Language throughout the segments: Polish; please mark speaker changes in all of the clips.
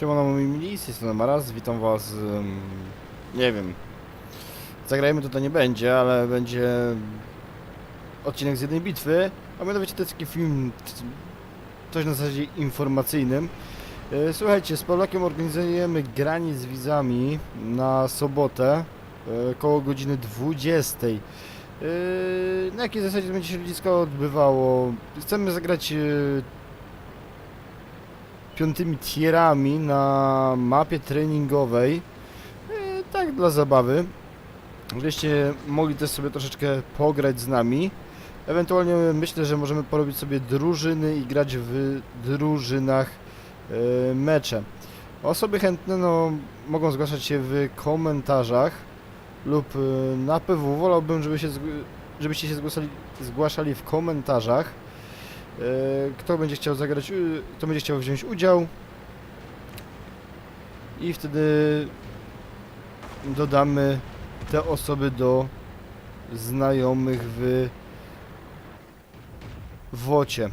Speaker 1: Siemano moi mili, z tej strony Maraz, witam was, nie wiem, zagrajmy to to nie będzie, ale będzie odcinek z jednej bitwy, a mianowicie to jest taki film, coś na zasadzie informacyjnym. E, Słuchajcie, z Pawlakiem organizujemy granie z widzami na sobotę, e, koło godziny 20. E, Na jakiej zasadzie będzie się odbywało? Chcemy zagrać piątymi tierami na mapie treningowej. E, tak dla zabawy. Żebyście mogli też sobie troszeczkę pograć z nami. Ewentualnie myślę, że możemy porobić sobie drużyny i grać w drużynach e, mecze. Osoby chętne no, mogą zgłaszać się w komentarzach lub e, na PW. Wolałbym, żeby się, żebyście się zgłaszali, zgłaszali w komentarzach. E, Kto będzie chciał zagrać, u- kto będzie chciał wziąć udział. I wtedy dodamy te osoby do znajomych w wocie.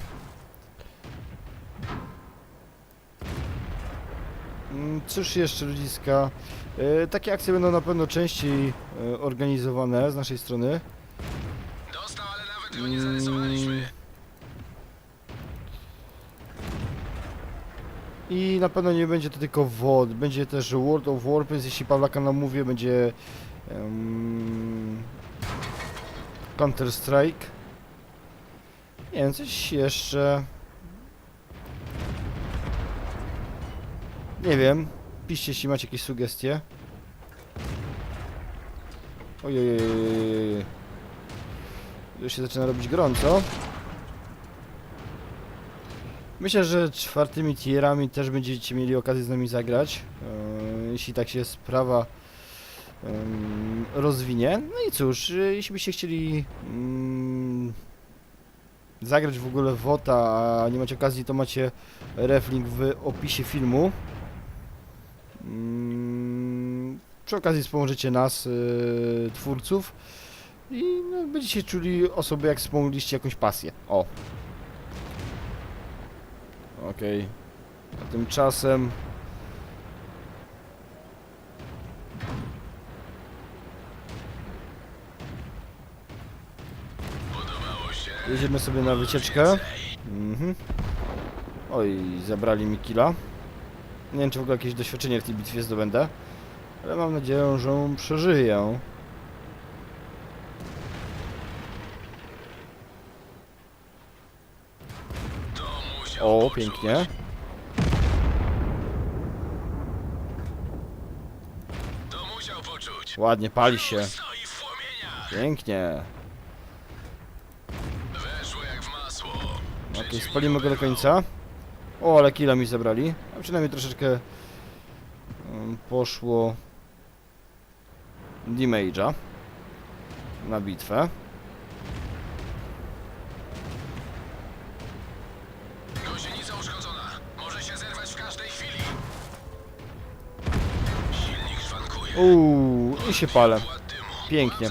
Speaker 1: Mm, Cóż jeszcze ludziska? E, Takie akcje będą na pewno częściej e, organizowane z naszej strony.
Speaker 2: Dostał, ale nawet go nie
Speaker 1: Mm.
Speaker 2: zarysowaliśmy.
Speaker 1: I na pewno nie będzie to tylko WOD, będzie też World of Warplanes, jeśli Pawlaka namówię, będzie um, Counter Strike. Nie wiem, coś jeszcze. Nie wiem, piszcie jeśli macie jakieś sugestie. Ojej, już się zaczyna robić gorąco. Myślę, że czwartymi tierami też będziecie mieli okazję z nami zagrać, e, jeśli tak się sprawa rozwinie. No i cóż, e, jeśli byście chcieli mm, zagrać w ogóle WOTA, a nie macie okazji, to macie reflink w opisie filmu. Mm, Przy okazji wspomożecie nas, e, twórców i no, będziecie czuli osoby, jak wspomnieliście jakąś pasję. O, Okej. A tymczasem... Jedziemy sobie na wycieczkę. Mhm. Oj, zabrali mi killa. Nie wiem, czy w ogóle jakieś doświadczenie w tej bitwie zdobędę. Ale mam nadzieję, że przeżyję.
Speaker 2: To musiał
Speaker 1: O, pięknie.
Speaker 2: To musiał poczuć.
Speaker 1: Ładnie, pali się. Pięknie.
Speaker 2: Weszło jak w masło.
Speaker 1: Okej, spalimy go do końca. O, ale killa mi zabrali. A przynajmniej troszeczkę um, poszło damage'a na bitwę.
Speaker 2: Gąsienica uszkodzona. Może się zerwać w każdej chwili. Silnik szwankuje.
Speaker 1: Uuu, i się palę. Pięknie.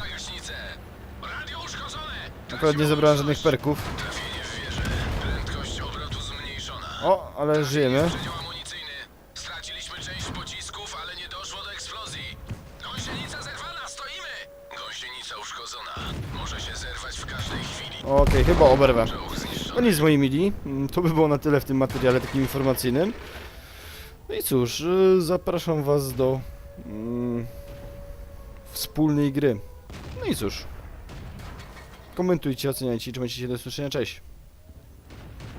Speaker 2: Radio uszkodzone.
Speaker 1: Akurat nie zebrałem żadnych perków.
Speaker 2: Trafienie w wieżę. Prędkość obrotu zmniejszona.
Speaker 1: O, ale żyjemy.
Speaker 2: Przedział amunicyjny. Straciliśmy część pocisków, ale nie doszło do eksplozji. Gąsienica zerwana, stoimy! Gąsienica uszkodzona. Może się zerwać w każdej chwili.
Speaker 1: Okej, chyba oberwę.
Speaker 2: Czołg zniszczony.
Speaker 1: No nic, moi mili. Mm, To by było na tyle w tym materiale takim informacyjnym. No i cóż, y, zapraszam was do mm, wspólnej gry. No i cóż. Komentujcie, oceniajcie i trzymajcie się do usłyszenia. Cześć.